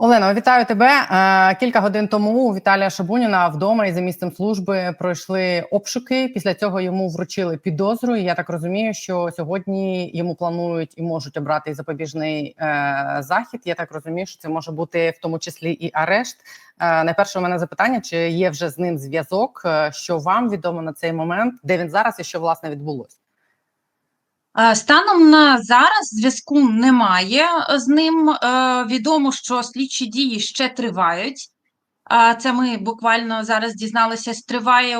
Олено, вітаю тебе. Е, Кілька годин тому у Віталія Шабуніна вдома і за місцем служби пройшли обшуки. Після цього йому вручили підозру. І Я так розумію, що сьогодні йому планують і можуть обрати запобіжний е, захід. Я так розумію, що це може бути в тому числі і арешт. Е, найперше у мене запитання: чи є вже з ним зв'язок? Що вам відомо на цей момент, де він зараз і що власне відбулося? Е, Станом на зараз зв'язку немає з ним. Е, Відомо, що слідчі дії ще тривають. Це ми буквально зараз дізналися. Триває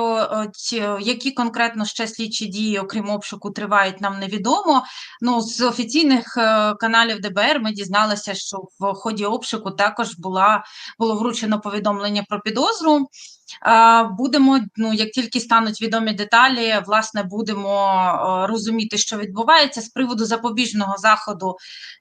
які конкретно ще слідчі дії, окрім обшуку, тривають, нам невідомо. Ну, з офіційних е, каналів ДБР ми дізналися, що в ході обшуку також була було вручено повідомлення про підозру. Будемо, ну як тільки стануть відомі деталі, власне, будемо розуміти, що відбувається з приводу запобіжного заходу.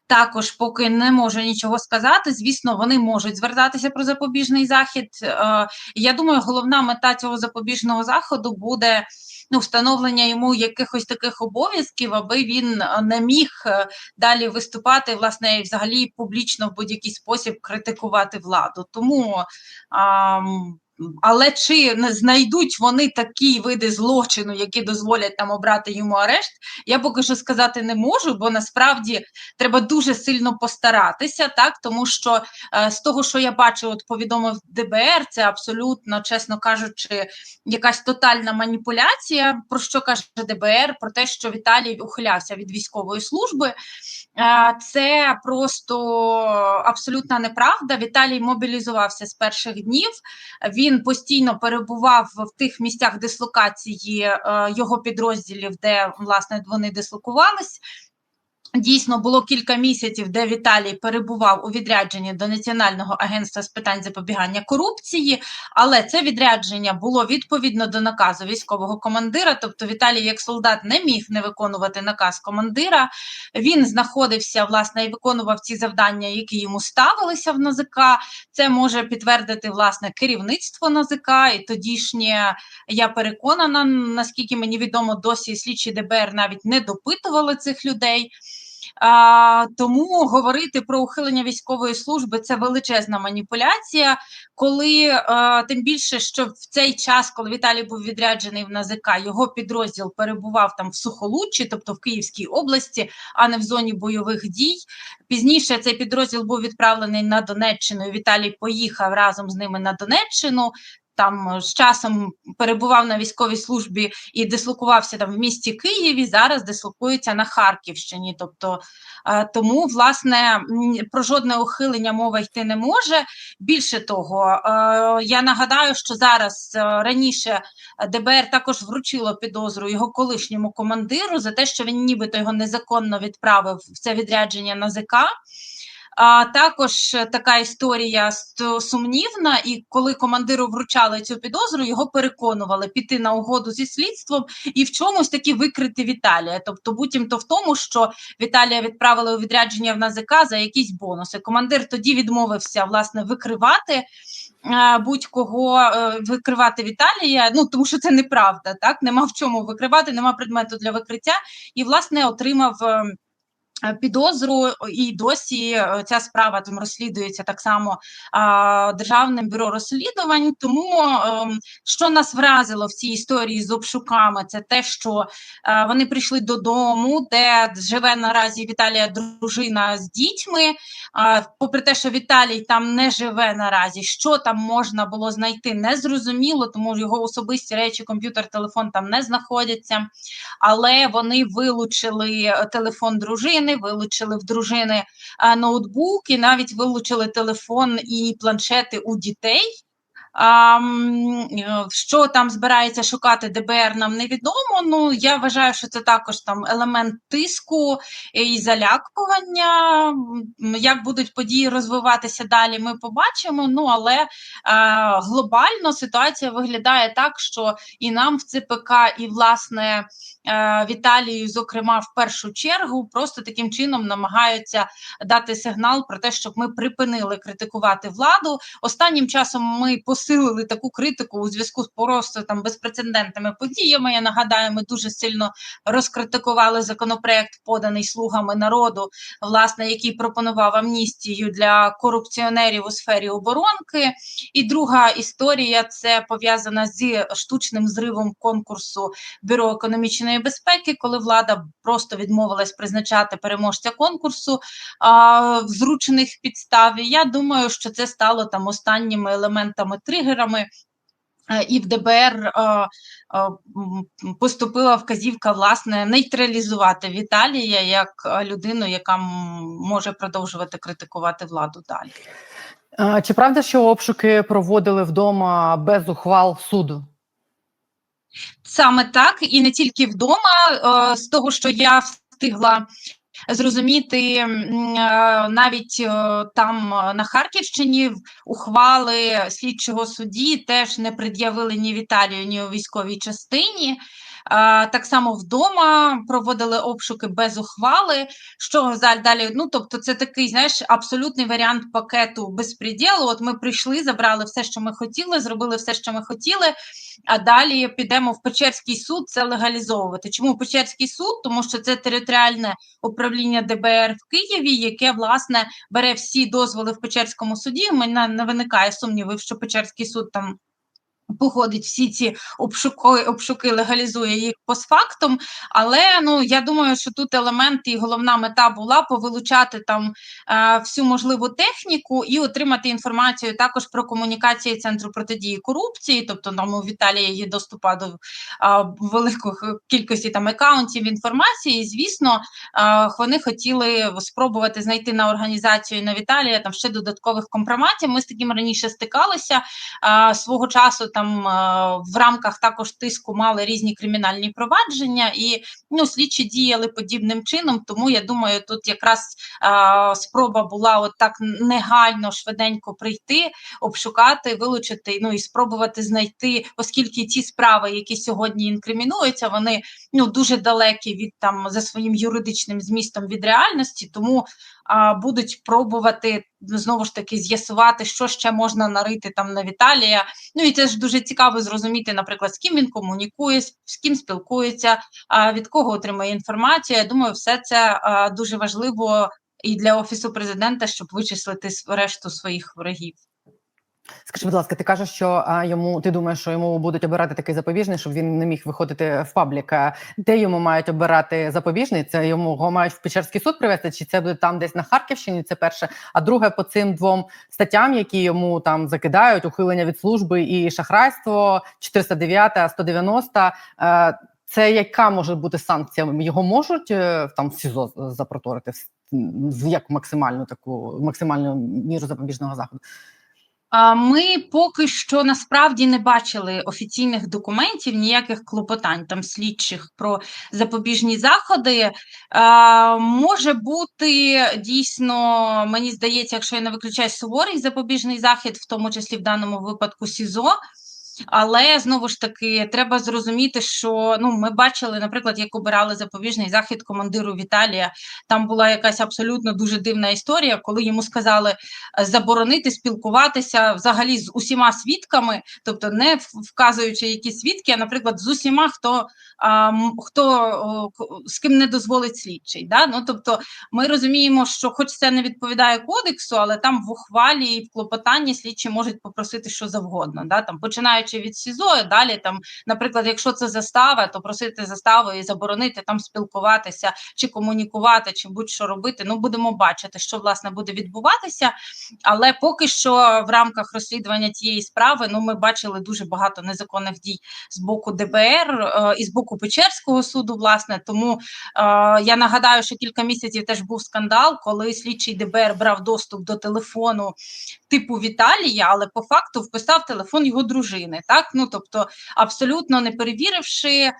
Також поки не можу нічого сказати. Звісно, вони можуть звертатися про запобіжний захід. Е, Я думаю, головна мета цього запобіжного заходу буде ну, встановлення йому якихось таких обов'язків, аби він е, не міг е, далі виступати, власне, і взагалі публічно в будь-який спосіб критикувати владу. Тому. ам, але чи не знайдуть вони такі види злочину, які дозволять нам обрати йому арешт, я поки що сказати не можу, бо насправді треба дуже сильно постаратися, так тому що е, з того, що я бачу, от повідомив ДБР, це абсолютно, чесно кажучи, якась тотальна маніпуляція. Про що каже ДБР? Про те, що Віталій ухилявся від військової служби. Е, Це просто абсолютна неправда. Віталій мобілізувався з перших днів. Він постійно перебував в тих місцях дислокації е, його підрозділів, де власне вони дислокувались. Дійсно, було кілька місяців, де Віталій перебував у відрядженні до Національного агентства з питань запобігання корупції, але це відрядження було відповідно до наказу військового командира. Тобто Віталій, як солдат, не міг не виконувати наказ командира. Він знаходився власне і виконував ці завдання, які йому ставилися в НАЗК. Це може підтвердити власне керівництво НАЗК і тодішнє. Я переконана, наскільки мені відомо, досі слідчі ДБР навіть не допитували цих людей. А, тому говорити про ухилення військової служби це величезна маніпуляція. Коли а, тим більше, що в цей час, коли Віталій був відряджений в НАЗК, його підрозділ перебував там в Сухолуччі, тобто в Київській області, а не в зоні бойових дій. Пізніше цей підрозділ був відправлений на Донеччину. і Віталій поїхав разом з ними на Донеччину. Там з часом перебував на військовій службі і дислокувався там в місті Києві. Зараз дислокується на Харківщині. Тобто е, тому, власне, про жодне ухилення мова йти не може. Більше того, е, я нагадаю, що зараз е, раніше ДБР також вручило підозру його колишньому командиру за те, що він нібито його незаконно відправив в це відрядження на ЗК. А також е, така історія ст- сумнівна, і коли командиру вручали цю підозру, його переконували піти на угоду зі слідством і в чомусь таки викрити Віталія. Тобто, буцімто в тому, що Віталія відправили у відрядження в НАЗК за якісь бонуси. Командир тоді відмовився власне викривати. е, Будь-кого е, викривати Віталія, ну тому що це неправда, так нема в чому викривати, нема предмету для викриття, і власне отримав е, Е, Підозру і досі е, ця справа там розслідується так само а, Державним бюро розслідувань. Тому ем, що нас вразило в цій історії з обшуками, це те, що е, вони прийшли додому, де живе наразі Віталія дружина з дітьми. А, попри те, що Віталій там не живе наразі, що там можна було знайти, незрозуміло, тому його особисті речі, комп'ютер, телефон там не знаходяться але вони вилучили е, телефон дружини, вилучили в дружини ноутбук і навіть вилучили телефон і планшети у дітей. Що там збирається шукати ДБР, нам невідомо. Ну я вважаю, що це також там елемент тиску і залякування. Як будуть події розвиватися далі, ми побачимо. Ну але глобально ситуація виглядає так, що і нам в ЦПК, і власне е, Віталію, зокрема, в першу чергу, просто таким чином намагаються дати сигнал про те, щоб ми припинили критикувати владу. Останнім часом ми посилили таку критику у зв'язку з просто там безпрецедентними подіями. Я нагадаю, ми дуже сильно розкритикували законопроект, поданий слугами народу, власне, який пропонував амністію для корупціонерів у сфері оборонки. І друга історія це пов'язана зі штучним зривом конкурсу бюро економічної безпеки, коли влада просто відмовилась призначати переможця конкурсу а, в зручених підстав. Я думаю, що це стало там останніми елементами тригерами. Е, І в ДБР е, е, поступила вказівка власне нейтралізувати Віталія як людину, яка може продовжувати критикувати владу далі. Чи правда, що обшуки проводили вдома без ухвал суду? Саме так, і не тільки вдома, е, з того, що я встигла зрозуміти, е, навіть е, там на Харківщині в- ухвали слідчого судді теж не пред'явили ні Віталію, ні у військовій частині. Так само вдома проводили обшуки без ухвали. Що далі? Ну тобто, це такий, знаєш, абсолютний варіант пакету безпреділу. От ми прийшли, забрали все, що ми хотіли, зробили все, що ми хотіли. А далі підемо в Печерський суд це легалізовувати. Чому Печерський суд? Тому що це територіальне управління ДБР в Києві, яке власне бере всі дозволи в Печерському суді. У мене не виникає сумнівів, що Печерський суд там. Погодить всі ці обшуки, обшуки, легалізує їх постфактум. Але ну я думаю, що тут елемент і головна мета була повилучати там е, всю можливу техніку і отримати інформацію також про комунікації центру протидії корупції. Тобто там у Віталія є доступа до е, великої кількості там акаунтів інформації. І, звісно, е, вони хотіли спробувати знайти на організацію на Віталія там ще додаткових компроматів. Ми з таким раніше стикалися е, свого часу. Там е, в рамках також тиску мали різні кримінальні провадження, і ну слідчі діяли подібним чином. Тому я думаю, тут якраз е, спроба була от так негайно, швиденько прийти, обшукати, вилучити. Ну і спробувати знайти, оскільки ті справи, які сьогодні інкримінуються, вони ну дуже далекі від там за своїм юридичним змістом від реальності, тому а, будуть пробувати знову ж таки з'ясувати, що ще можна нарити там на Віталія. Ну і це ж дуже цікаво зрозуміти, наприклад, з ким він комунікує, з ким спілкується, від кого отримує інформацію. Я думаю, все це дуже важливо і для офісу президента, щоб вичислити решту своїх ворогів. Скажи, будь ласка, ти кажеш, що а, йому ти думаєш, що йому будуть обирати такий запобіжний, щоб він не міг виходити в паблік. Де йому мають обирати запобіжний? Це йому мають в Печерський суд привезти, чи це буде там десь на Харківщині? Це перше. А друге, по цим двом статтям, які йому там закидають: ухилення від служби і шахрайство, 409, 190, е, Це яка може бути санкція? Його можуть е, там в СІЗО запроторити як максимальну таку максимальну міру запобіжного заходу? Ми поки що насправді не бачили офіційних документів, ніяких клопотань там слідчих про запобіжні заходи. Може бути дійсно, мені здається, якщо я не виключаю суворий запобіжний захід, в тому числі в даному випадку СІЗО. Але знову ж таки треба зрозуміти, що ну ми бачили, наприклад, як обирали запобіжний захід командиру Віталія. Там була якась абсолютно дуже дивна історія, коли йому сказали е, заборонити спілкуватися взагалі з усіма свідками, тобто не вказуючи які свідки, а наприклад, з усіма, хто а, хто з ким не дозволить слідчий. Да? Ну тобто, ми розуміємо, що, хоч це не відповідає кодексу, але там в ухвалі і в клопотанні слідчі можуть попросити що завгодно. Да? Там починаючи від СІЗО, далі там, наприклад, якщо це застава, то просити заставу і заборонити там спілкуватися чи комунікувати, чи будь-що робити. Ну будемо бачити, що власне буде відбуватися. Але поки що в рамках розслідування тієї справи ну ми бачили дуже багато незаконних дій з боку ДБР е, і з боку Печерського суду. Власне, тому е, я нагадаю, що кілька місяців теж був скандал, коли слідчий ДБР брав доступ до телефону типу Віталія, але по факту вписав телефон його дружини. Так, ну тобто абсолютно не перевіривши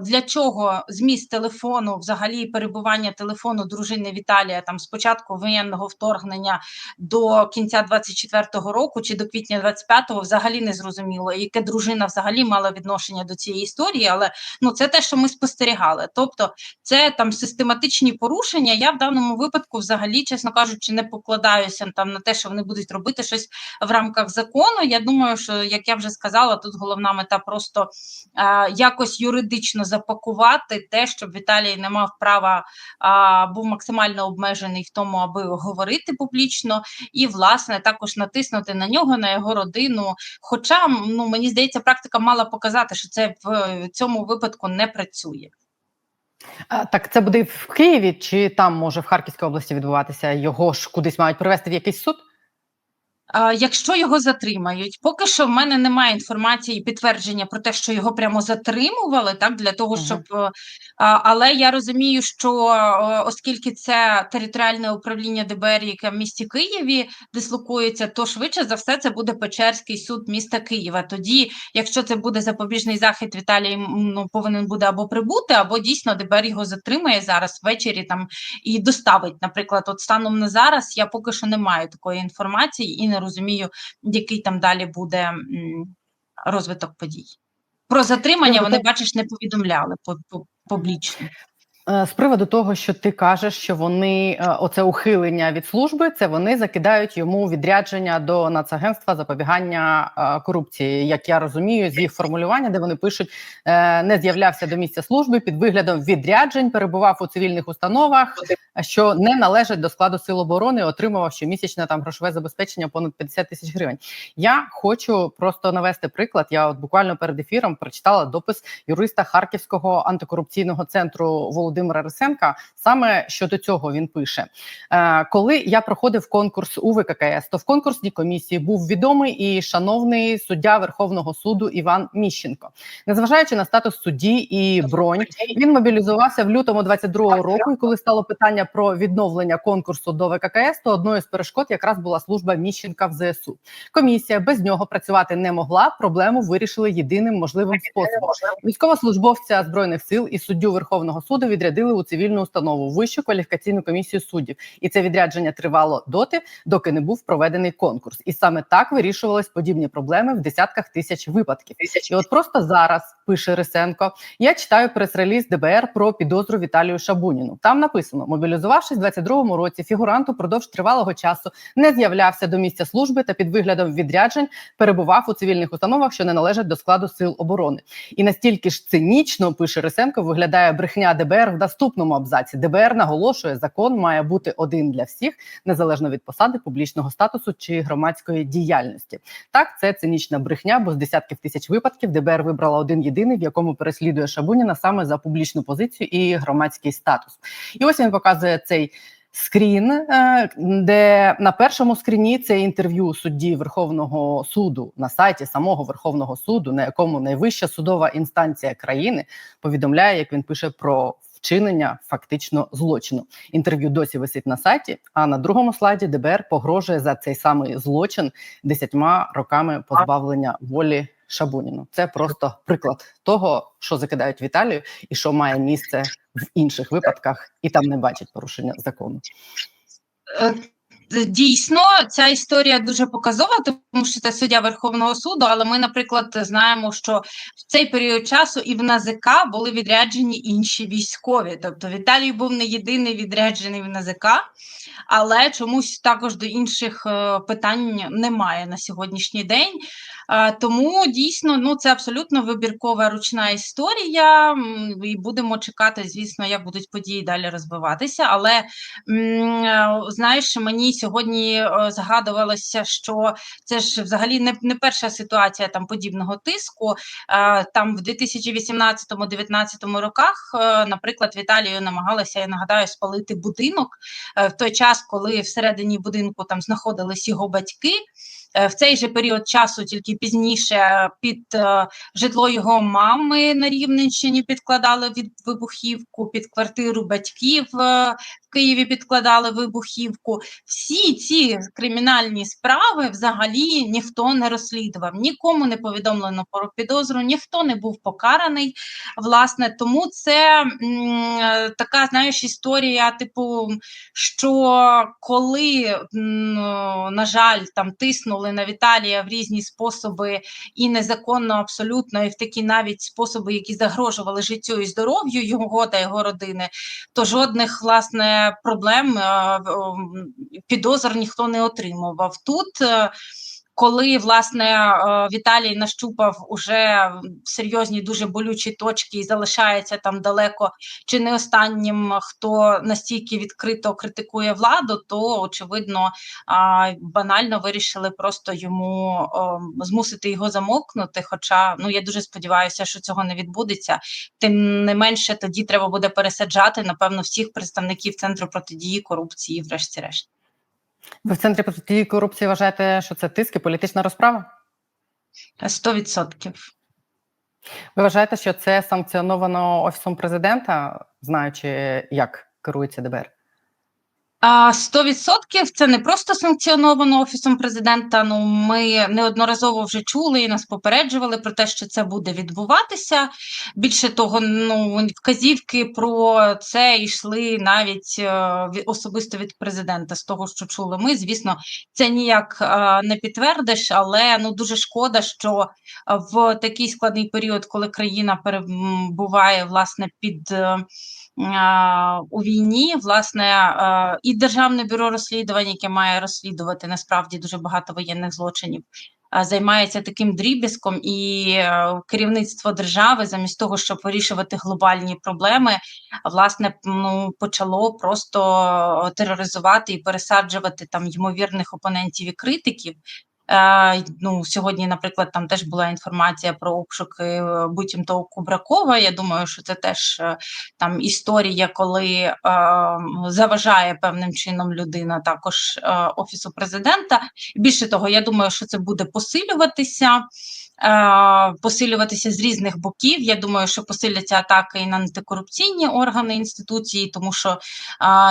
для чого зміст телефону, взагалі перебування телефону дружини Віталія там з початку воєнного вторгнення до кінця 24-го року чи до квітня 25-го взагалі не зрозуміло, яке дружина взагалі мала відношення до цієї історії, але ну це те, що ми спостерігали. Тобто, це там систематичні порушення. Я в даному випадку, взагалі, чесно кажучи, не покладаюся там на те, що вони будуть робити щось в рамках закону. Я думаю, що як я вже сказала, тут головна мета просто е, якось юридично запакувати те, щоб Віталій не мав права а, був максимально обмежений в тому, аби говорити публічно, і власне також натиснути на нього, на його родину. Хоча ну мені здається, практика мала показати, що це в цьому випадку не працює. Так, це буде в Києві, чи там може в Харківській області відбуватися? Його ж кудись мають привезти в якийсь суд? Якщо його затримають, поки що в мене немає інформації підтвердження про те, що його прямо затримували, так для того, щоб але я розумію, що оскільки це територіальне управління ДБР, яке в місті Києві дислокується, то швидше за все це буде Печерський суд міста Києва. Тоді, якщо це буде запобіжний захід, Віталій ну повинен буде або прибути, або дійсно ДБР його затримає зараз ввечері там і доставить. Наприклад, от станом на зараз я поки що не маю такої інформації і не розумію, який там далі буде розвиток подій. Про затримання вони, бачиш, не повідомляли по- по- публічно. Е, З приводу того, що ти кажеш, що вони е, оце ухилення від служби, це вони закидають йому відрядження до Нацагентства запобігання е, корупції. Як я розумію, з їх формулювання, де вони пишуть, не з'являвся до місця служби під виглядом відряджень, перебував у цивільних установах, що не належать до складу сил оборони, отримував щомісячне там грошове забезпечення понад 50 тисяч гривень. Я хочу просто навести приклад. Я от буквально перед ефіром прочитала допис юриста Харківського антикорупційного центру Володимира Рисенка. Саме щодо цього він пише: е, коли я проходив конкурс у ВККС, то в конкурсній комісії був відомий і шановний суддя Верховного суду Іван Міщенко. Незважаючи на статус судді і бронь, він мобілізувався в лютому 22-го року. І коли стало питання про відновлення конкурсу до ВККС, то одною з перешкод якраз була служба Міщенка в ЗСУ. Комісія без нього працювати не могла. Проблему вирішили єдиним можливим способом. Військовослужбовця збройних сил і суддю Верховного суду відрядили у цивільну установу Вищу кваліфікаційну комісію суддів, і це відрядження тривало доти, доки не був проведений конкурс. І саме так вирішувались подібні проблеми в десятках тисяч випадків. І от просто зараз пише Рисенко. Я читаю прес-реліз ДБР про підозру Віталію Шабуніну. Там написано: мобілізувавшись в 22-му році, фігурант упродовж тривалого часу не з'являвся до місця служби та під виглядом відряджень перебував у цивільних установах, що не належать до складу сил оборони. І настільки ж цинічно пише Рисенко, виглядає брехня ДБР в наступному абзаці. ДБР наголошує, закон має бути один для всіх, незалежно від посади, публічного статусу чи громадської діяльності. Так, це цинічна брехня, бо з десятків тисяч випадків ДБР вибрала один єдиний, в якому переслідує Шабуніна саме за публічну позицію і громадський статус. І ось він показує цей. Скрін, е, де на першому скріні це інтерв'ю судді Верховного суду на сайті самого Верховного суду, на якому найвища судова інстанція країни повідомляє, як він пише про вчинення фактично злочину. Інтерв'ю досі висить на сайті. А на другому слайді ДБР погрожує за цей самий злочин десятьма роками позбавлення волі Шабуніну. Це просто приклад того, що закидають Віталію, і що має місце в інших випадках, і там не бачать порушення закону. Дійсно, ця історія дуже показова, тому що це суддя Верховного суду. Але ми, наприклад, знаємо, що в цей період часу і в НАЗК були відряджені інші військові. Тобто Віталій був не єдиний відряджений в НАЗК, але чомусь також до інших е, питань немає на сьогоднішній день. Е, Тому дійсно ну це абсолютно вибіркова ручна історія, і будемо чекати, звісно, як будуть події далі розвиватися. Але е, знаєш, мені сьогодні е, згадувалося, що це ж взагалі не, не перша ситуація там подібного тиску. Е, Там в 2018-2019 роках, е, наприклад, Віталію намагалися, я нагадаю, спалити будинок в той час, коли всередині будинку там знаходились його батьки. Е, в цей же період часу, тільки пізніше, під е, житло його мами на Рівненщині підкладали від вибухівку, під квартиру батьків е, в Києві підкладали вибухівку. Всі ці кримінальні справи взагалі ніхто не розслідував, нікому не повідомлено про підозру, ніхто не був покараний. Власне, тому це така, знаєш, історія, типу, що коли, на жаль, там тиснули на Віталія в різні способи і незаконно абсолютно, і в такі навіть способи, які загрожували життю і здоров'ю його та його родини, то жодних власне проблем е, підозр ніхто не отримував. Тут е, коли власне е, Віталій нащупав уже серйозні дуже болючі точки і залишається там далеко, чи не останнім, хто настільки відкрито критикує владу, то очевидно банально вирішили просто йому змусити його замовкнути. Хоча ну я дуже сподіваюся, що цього не відбудеться. Тим не менше, тоді треба буде пересаджати напевно всіх представників центру протидії корупції, врешті-решт. Ви в центрі протидії корупції вважаєте, що це тиск і політична розправа? Сто відсотків. Ви вважаєте, що це санкціоновано офісом президента, знаючи, як керується ДБР? А 100% це не просто санкціоновано офісом президента. Ну ми неодноразово вже чули і нас попереджували про те, що це буде відбуватися. Більше того, ну вказівки про це йшли навіть е, особисто від президента. З того, що чули ми, звісно, це ніяк е, не підтвердиш, але ну дуже шкода, що е, в такий складний період, коли країна перебуває власне під. У війні, власне, і Державне бюро розслідувань, яке має розслідувати насправді дуже багато воєнних злочинів, займається таким дріб'язком, і е, керівництво держави, замість того, щоб вирішувати глобальні проблеми, власне, ну почало просто тероризувати і пересаджувати там ймовірних опонентів і критиків. Е, ну, сьогодні, наприклад, там теж була інформація про обшуки е, буцімто Кубракова. Я думаю, що це теж е, там історія, коли е, заважає певним чином людина також е, офісу президента. Більше того, я думаю, що це буде посилюватися. Посилюватися з різних боків. Я думаю, що посиляться атаки і на антикорупційні органи інституції, тому що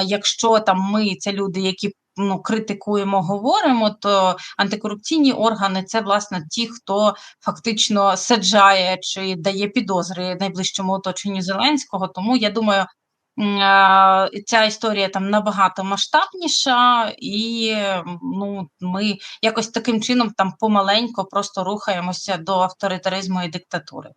якщо там ми це люди, які ну, критикуємо, говоримо, то антикорупційні органи це власне ті, хто фактично саджає чи дає підозри найближчому оточенню Зеленського. Тому я думаю, е, ця історія там набагато масштабніша, і ну, ми якось таким чином там помаленько просто рухаємося до авторитаризму і диктатури.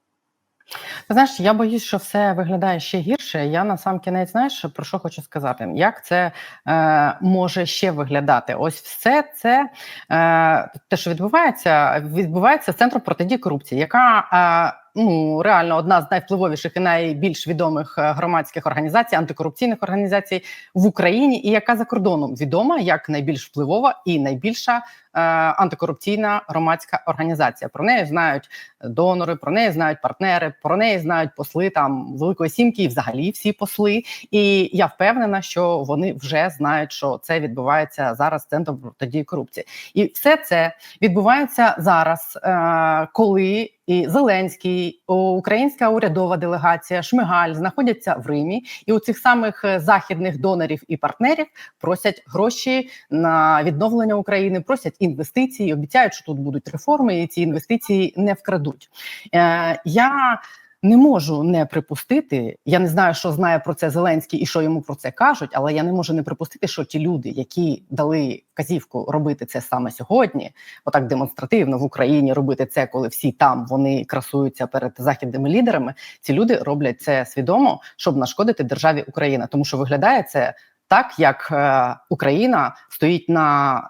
Знаєш, я боюсь, що все виглядає ще гірше. Я на сам кінець знаєш про що хочу сказати? Як це е, може ще виглядати? Ось все це е, те, що відбувається, відбувається з центром протидії корупції, яка е, ну реально одна з найвпливовіших і найбільш відомих е, громадських організацій, антикорупційних організацій в Україні, і яка за кордоном відома як найбільш впливова і найбільша антикорупційна громадська організація. Про неї знають донори, про неї знають партнери, про неї знають посли там Великої Сімки, і взагалі всі посли. І я впевнена, що вони вже знають, що це відбувається зараз центром протидії корупції, і все це відбувається зараз, е, коли і Зеленський, українська урядова делегація, Шмигаль знаходяться в Римі, і у цих самих е, західних донорів і партнерів просять гроші на відновлення України, просять інвестиції, обіцяють, що тут будуть реформи, і ці інвестиції не вкрадуть. Е, я не можу не припустити. Я не знаю, що знає про це Зеленський і що йому про це кажуть, але я не можу не припустити, що ті люди, які дали вказівку робити це саме сьогодні, отак демонстративно в Україні робити це, коли всі там вони красуються перед західними лідерами. Ці люди роблять це свідомо, щоб нашкодити державі Україна, тому що виглядає це так, як е, Україна стоїть на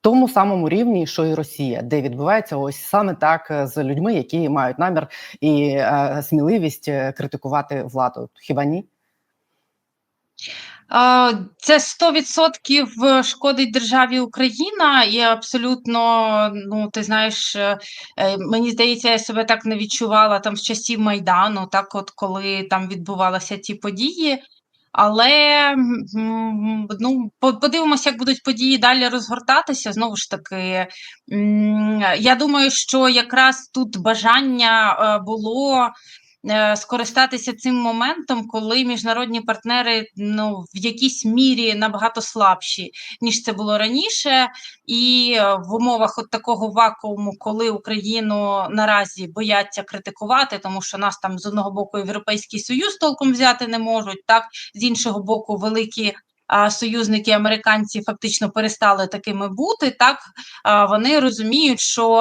тому самому рівні, що і Росія, де відбувається ось саме так е, з людьми, які мають намір і е, сміливість е, критикувати владу. Хіба ні? Це 100% шкодить державі Україна, і абсолютно, ну ти знаєш, е, е, мені здається, я себе так не відчувала там з часів Майдану, так от коли там відбувалися ті події. Але ну, подивимося, як будуть події далі розгортатися. Знову ж таки, я думаю, що якраз тут бажання е, було скористатися цим моментом, коли міжнародні партнери ну, в якійсь мірі набагато слабші, ніж це було раніше. І е, в умовах от такого вакууму, коли Україну наразі бояться критикувати, тому що нас там з одного боку Європейський Союз толком взяти не можуть, так з іншого боку, великі. Союзники американці фактично перестали такими бути. Так вони розуміють, що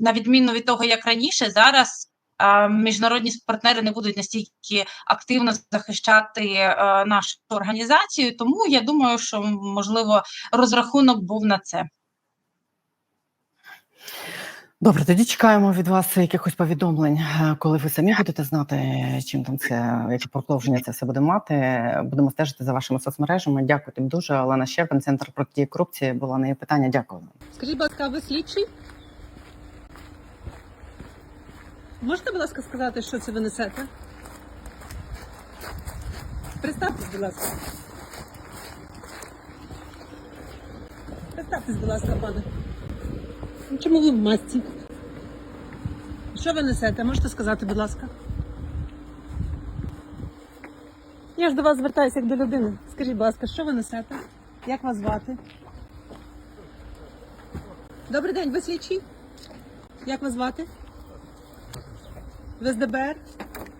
на відміну від того, як раніше, зараз міжнародні партнери не будуть настільки активно захищати е, нашу організацію. Тому я думаю, що можливо розрахунок був на це. Добре, тоді чекаємо від вас якихось повідомлень, е, коли ви самі будете знати, чим там це, яке продовження це все буде мати. Будемо стежити за вашими соцмережами. Дякую тобі дуже. Олена Щербин, центр протидії корупції. Була на її питання. Дякую. Скажіть, будь ласка, ви слідчий? Можете, будь ласка, сказати, що це ви несете? Представтесь, будь ласка. Представтесь, будь ласка, пане. Ну, Чому ви в масці? Що ви несете? Можете сказати, будь ласка? Я ж до вас звертаюся як до людини. Скажіть, будь ласка, що ви несете? Як вас звати? Добрий день, ви слідчий? Як вас звати? Ви з ДБР?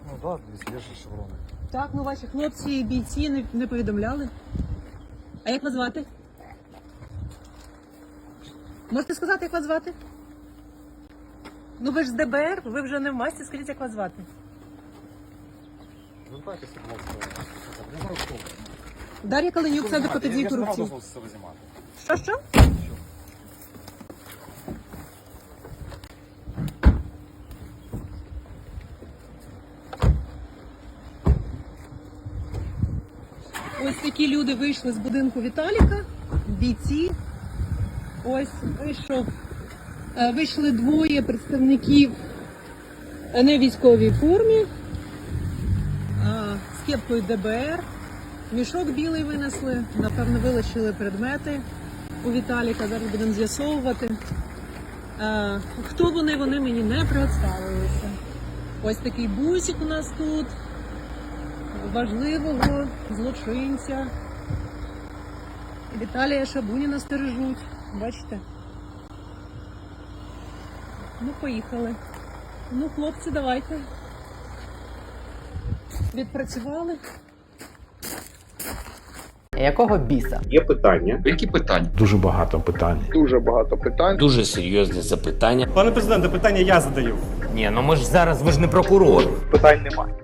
Ну да, дивіться, є шеврони. Так, ну ваші хлопці і бійці не, не повідомляли. А як вас звати? Можете сказати, як вас звати? Ну ви ж з ДБР, ви вже не в масці, скажіть, як вас звати. Звертайтеся, будь ласка. Хто. ви. Дар'я Каленюк, до протидії не корупції. Що що? Ось такі люди вийшли з будинку Віталіка, бійці. Ось вийшов. е, Вийшли двоє представників е, не військовій формі, а з кепкою ДБР. Мішок білий винесли, напевно, вилучили предмети у Віталіка. Зараз будемо з'ясовувати. Е, хто вони, вони мені не представилися. Ось такий бусик у нас тут. Важливого злочинця. Віталія Шабуніна стережуть. Бачите? Ну, поїхали. Ну, хлопці, давайте. Відпрацювали. Якого біса? Є питання. Які питання? Дуже багато питань. дуже багато питань. Дуже серйозне запитання. Пане президенте, питання я задаю. Ні, ну ми ж зараз ви ж не прокурор. Питань немає.